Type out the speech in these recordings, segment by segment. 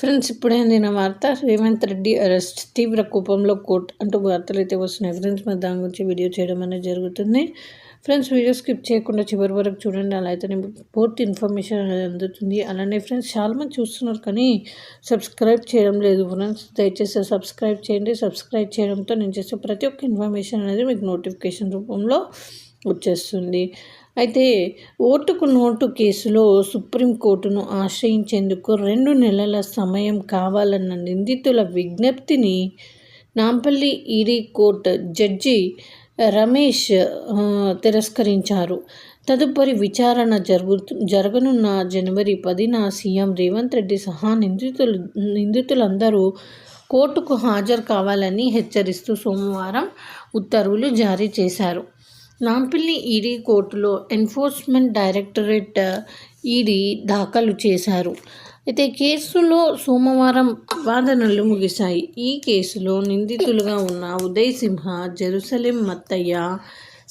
Friends ఇప్పుడే అందిన వార్త రేవంత్ రెడ్డి అరెస్ట్. తీవ్ర కోపంలో కోర్టు అంటూ వార్తలు అయితే వస్తున్నాయి. ఫ్రెండ్స్ మరి దాని గురించి వీడియో చేయడం అనేది జరుగుతుంది. ఫ్రెండ్స్ వీడియో స్కిప్ చేయకుండా చివరి వరకు చూడండి. అలా అయితే పూర్తి ఇన్ఫర్మేషన్ అనేది అందుతుంది. అలానే ఫ్రెండ్స్ చాలామంది చూస్తున్నారు కానీ సబ్స్క్రైబ్ చేయడం లేదు. ఫ్రెండ్స్ దయచేసి సబ్స్క్రైబ్ చేయండి. సబ్స్క్రైబ్ చేయడంతో నేను చేసే ప్రతి ఒక్క ఇన్ఫర్మేషన్ అనేది మీకు నోటిఫికేషన్ రూపంలో వచ్చేస్తుంది. అయితే ఓటుకు నోటు కేసులో సుప్రీంకోర్టును ఆశ్రయించేందుకు రెండు నెలల సమయం కావాలన్న నిందితుల విజ్ఞప్తిని Nampally ED court judge Ramesh తిరస్కరించారు. తదుపరి విచారణ జరుగు జరగనున్న జనవరి పదిన సీఎం రేవంత్ రెడ్డి సహా నిందితులు నిందితులందరూ కోర్టుకు హాజరు కావాలని హెచ్చరిస్తూ సోమవారం ఉత్తర్వులు జారీ చేశారు. నాంపల్లి ఈడీ కోర్టులో ఎన్ఫోర్స్మెంట్ డైరెక్టరేట్ ఈడీ దాఖలు చేశారు. అయితే కేసులో సోమవారం వాదనలు ముగిశాయి. ఈ కేసులో నిందితులుగా ఉన్న ఉదయ్ సింహ జెరూసలేం మత్తయ్య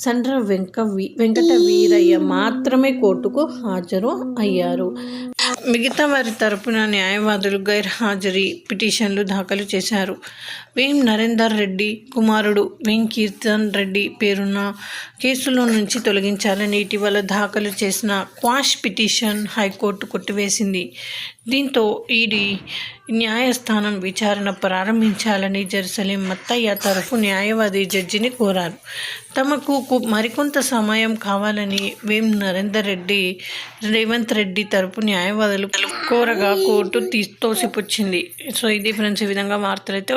సండ్ర వెంక వెంకట వీరయ్య మాత్రమే కోర్టుకు హాజరు అయ్యారు. మిగతా వారి తరపున న్యాయవాదులు గైర్హాజరీ పిటిషన్లు దాఖలు చేశారు. వేం నరేందర్ రెడ్డి కుమారుడు వేం కీర్తన్ రెడ్డి పేరున్న కేసులో నుంచి తొలగించాలని ఇటీవల దాఖలు చేసిన క్వాష్ పిటిషన్ హైకోర్టు కొట్టివేసింది. దీంతో ఈడీ న్యాయస్థానం విచారణ ప్రారంభించాలని జెరూసలేం మత్తయ్య తరఫు న్యాయవాది జడ్జిని కోరారు. తమకు మరికొంత సమయం కావాలని వేం నరేందర్ రెడ్డి రేవంత్ రెడ్డి తరపు వదులు కూరగా కోటు కోర్టు తోసిపుచ్చింది. సో ఇది ఫ్రెండ్స్ ఈ విధంగా వార్తలు అయితే